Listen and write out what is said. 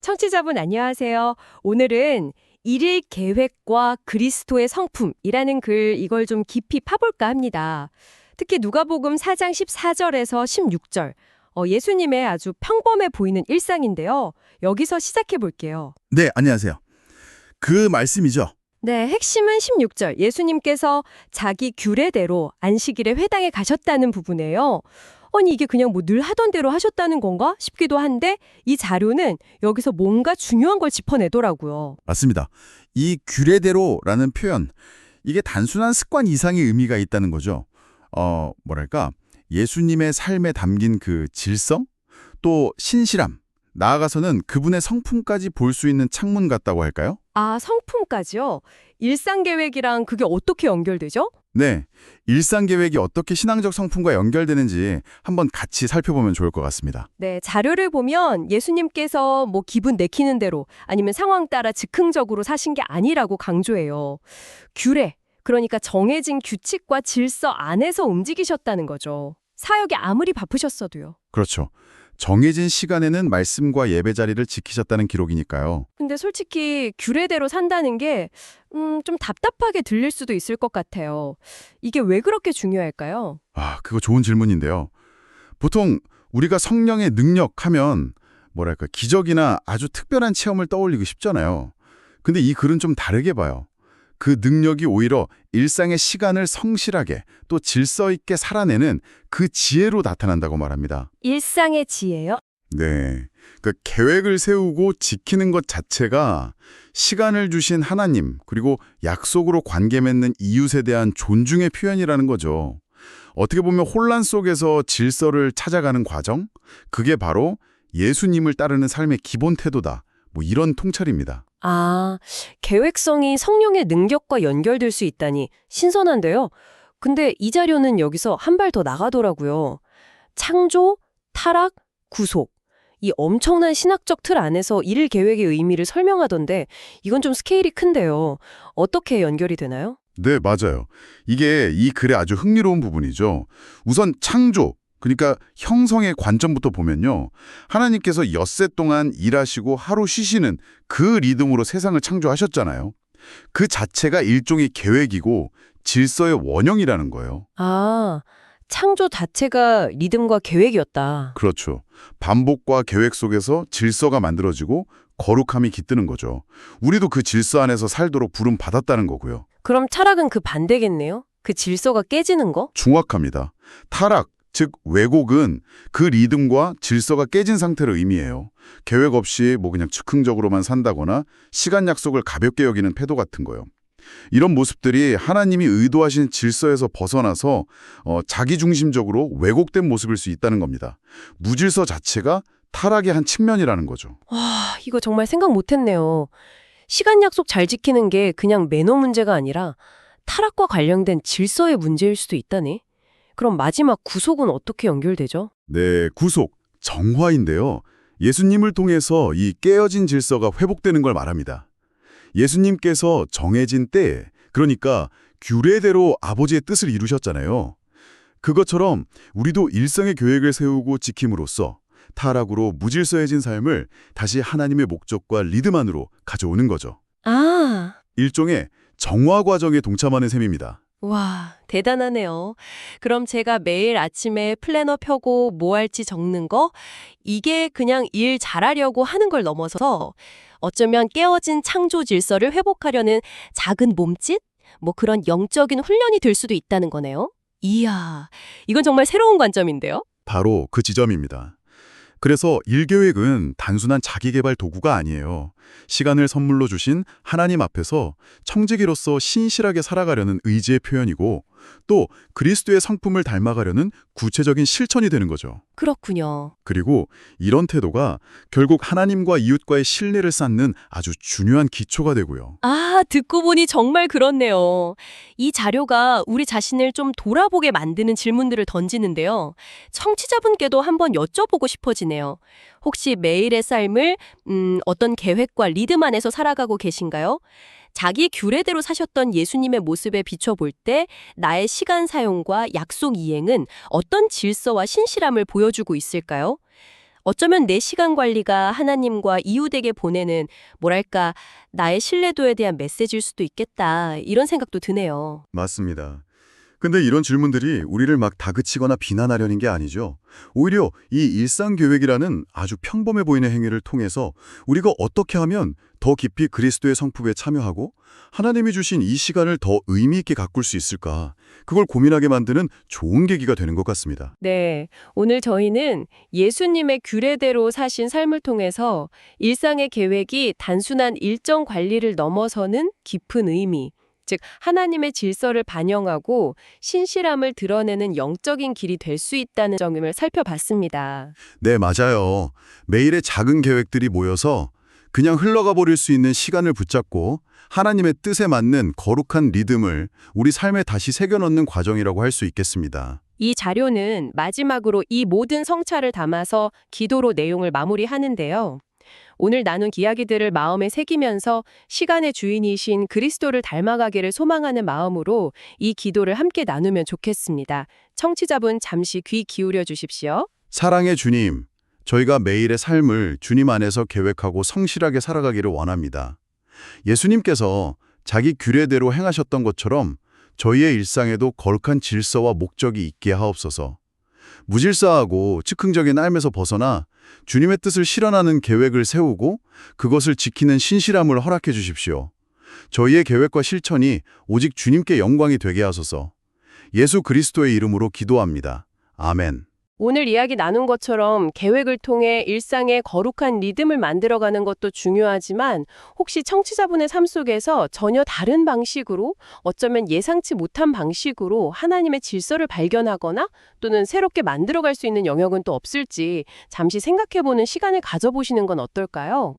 청취자분 안녕하세요. 오늘은 일일 계획과 그리스도의 성품이라는 글 이걸 좀 깊이 파볼까 합니다. 특히 누가복음 4장 14절에서 16절 어, 예수님의 아주 평범해 보이는 일상인데요. 여기서 시작해 볼게요. 네, 안녕하세요. 그 말씀이죠. 네, 핵심은 16절. 예수님께서 자기 규례대로 안식일에 회당에 가셨다는 부분이에요. 아니 이게 그냥 뭐 늘 하던 대로 하셨다는 건가 싶기도 한데 이 자료는 여기서 뭔가 중요한 걸 짚어내더라고요. 맞습니다. 이 규례대로라는 표현, 이게 단순한 습관 이상의 의미가 있다는 거죠. 어, 뭐랄까, 예수님의 삶에 담긴 그 질성, 또 신실함, 나아가서는 그분의 성품까지 볼 수 있는 창문 같다고 할까요? 아, 성품까지요? 일상 계획이랑 그게 어떻게 연결되죠? 네, 일상 계획이 어떻게 신앙적 성품과 연결되는지 한번 같이 살펴보면 좋을 것 같습니다. 네, 자료를 보면 예수님께서 뭐 기분 내키는 대로 아니면 상황 따라 즉흥적으로 사신 게 아니라고 강조해요. 규례, 그러니까 정해진 규칙과 질서 안에서 움직이셨다는 거죠. 사역이 아무리 바쁘셨어도요. 그렇죠. 정해진 시간에는 말씀과 예배 자리를 지키셨다는 기록이니까요. 근데 솔직히 규례대로 산다는 게, 음, 좀 답답하게 들릴 수도 있을 것 같아요. 이게 왜 그렇게 중요할까요? 아, 그거 좋은 질문인데요. 보통 우리가 성령의 능력 하면 뭐랄까 기적이나 아주 특별한 체험을 떠올리고 싶잖아요. 근데 이 글은 좀 다르게 봐요. 그 능력이 오히려 일상의 시간을 성실하게 또 질서 있게 살아내는 그 지혜로 나타난다고 말합니다. 일상의 지혜요? 네. 그 계획을 세우고 지키는 것 자체가 시간을 주신 하나님, 그리고 약속으로 관계 맺는 이웃에 대한 존중의 표현이라는 거죠. 어떻게 보면 혼란 속에서 질서를 찾아가는 과정? 그게 바로 예수님을 따르는 삶의 기본 태도다. 뭐 이런 통찰입니다. 아, 계획성이 성령의 능력과 연결될 수 있다니 신선한데요. 근데 이 자료는 여기서 한 발 더 나가더라고요. 창조, 타락, 구속. 이 엄청난 신학적 틀 안에서 일 계획의 의미를 설명하던데 이건 좀 스케일이 큰데요. 어떻게 연결이 되나요? 네, 맞아요. 이게 이 글의 아주 흥미로운 부분이죠. 우선 창조, 그러니까 형성의 관점부터 보면요. 하나님께서 엿새 동안 일하시고 하루 쉬시는 그 리듬으로 세상을 창조하셨잖아요. 그 자체가 일종의 계획이고 질서의 원형이라는 거예요. 아, 창조 자체가 리듬과 계획이었다. 그렇죠. 반복과 계획 속에서 질서가 만들어지고 거룩함이 깃드는 거죠. 우리도 그 질서 안에서 살도록 부름 받았다는 거고요. 그럼 타락은 그 반대겠네요? 그 질서가 깨지는 거? 중확합니다. 타락, 즉 왜곡은 그 리듬과 질서가 깨진 상태를 의미해요. 계획 없이 뭐 그냥 즉흥적으로만 산다거나 시간 약속을 가볍게 여기는 태도 같은 거요. 이런 모습들이 하나님이 의도하신 질서에서 벗어나서 어, 자기중심적으로 왜곡된 모습일 수 있다는 겁니다. 무질서 자체가 타락의 한 측면이라는 거죠. 와, 이거 정말 생각 못했네요. 시간 약속 잘 지키는 게 그냥 매너 문제가 아니라 타락과 관련된 질서의 문제일 수도 있다네. 그럼 마지막 구속은 어떻게 연결되죠? 네, 구속, 정화인데요. 예수님을 통해서 이 깨어진 질서가 회복되는 걸 말합니다. 예수님께서 정해진 때에, 그러니까 규례대로 아버지의 뜻을 이루셨잖아요. 그것처럼 우리도 일상의 계획을 세우고 지킴으로써 타락으로 무질서해진 삶을 다시 하나님의 목적과 리듬 안으로 가져오는 거죠. 아, 일종의 정화 과정에 동참하는 셈입니다. 와, 대단하네요. 그럼 제가 매일 아침에 플래너 펴고 뭐 할지 적는 거, 이게 그냥 일 잘하려고 하는 걸 넘어서서 어쩌면 깨어진 창조 질서를 회복하려는 작은 몸짓? 뭐 그런 영적인 훈련이 될 수도 있다는 거네요. 이야, 이건 정말 새로운 관점인데요? 바로 그 지점입니다. 그래서 일계획은 단순한 자기개발 도구가 아니에요. 시간을 선물로 주신 하나님 앞에서 청지기로서 신실하게 살아가려는 의지의 표현이고 또 그리스도의 성품을 닮아가려는 구체적인 실천이 되는 거죠. 그렇군요. 그리고 이런 태도가 결국 하나님과 이웃과의 신뢰를 쌓는 아주 중요한 기초가 되고요. 아, 듣고 보니 정말 그렇네요. 이 자료가 우리 자신을 좀 돌아보게 만드는 질문들을 던지는데요. 청취자분께도 한번 여쭤보고 싶어지네요. 혹시 매일의 삶을 음, 어떤 계획과 리듬 안에서 살아가고 계신가요? 자기 규례대로 사셨던 예수님의 모습에 비춰볼 때 나의 시간 사용과 약속 이행은 어떤 질서와 신실함을 보여주고 있을까요? 어쩌면 내 시간 관리가 하나님과 이웃에게 보내는 뭐랄까 나의 신뢰도에 대한 메시지일 수도 있겠다 이런 생각도 드네요. 맞습니다. 근데 이런 질문들이 우리를 막 다그치거나 비난하려는 게 아니죠. 오히려 이 일상 계획이라는 아주 평범해 보이는 행위를 통해서 우리가 어떻게 하면 더 깊이 그리스도의 성품에 참여하고 하나님이 주신 이 시간을 더 의미 있게 가꿀 수 있을까? 그걸 고민하게 만드는 좋은 계기가 되는 것 같습니다. 네, 오늘 저희는 예수님의 규례대로 사신 삶을 통해서 일상의 계획이 단순한 일정 관리를 넘어서는 깊은 의미, 즉 하나님의 질서를 반영하고 신실함을 드러내는 영적인 길이 될 수 있다는 점을 살펴봤습니다. 네, 맞아요. 매일의 작은 계획들이 모여서 그냥 흘러가 버릴 수 있는 시간을 붙잡고 하나님의 뜻에 맞는 거룩한 리듬을 우리 삶에 다시 새겨넣는 과정이라고 할 수 있겠습니다. 이 자료는 마지막으로 이 모든 성찰을 담아서 기도로 내용을 마무리하는데요. 오늘 나눈 이야기들을 마음에 새기면서 시간의 주인이신 그리스도를 닮아가기를 소망하는 마음으로 이 기도를 함께 나누면 좋겠습니다. 청취자분 잠시 귀 기울여 주십시오. 사랑의 주님, 저희가 매일의 삶을 주님 안에서 계획하고 성실하게 살아가기를 원합니다. 예수님께서 자기 규례대로 행하셨던 것처럼 저희의 일상에도 거룩한 질서와 목적이 있게 하옵소서. 무질서하고 즉흥적인 삶에서 벗어나 주님의 뜻을 실현하는 계획을 세우고 그것을 지키는 신실함을 허락해 주십시오. 저희의 계획과 실천이 오직 주님께 영광이 되게 하소서. 예수 그리스도의 이름으로 기도합니다. 아멘. 오늘 이야기 나눈 것처럼 계획을 통해 일상의 거룩한 리듬을 만들어가는 것도 중요하지만 혹시 청취자분의 삶 속에서 전혀 다른 방식으로 어쩌면 예상치 못한 방식으로 하나님의 질서를 발견하거나 또는 새롭게 만들어갈 수 있는 영역은 또 없을지 잠시 생각해보는 시간을 가져보시는 건 어떨까요?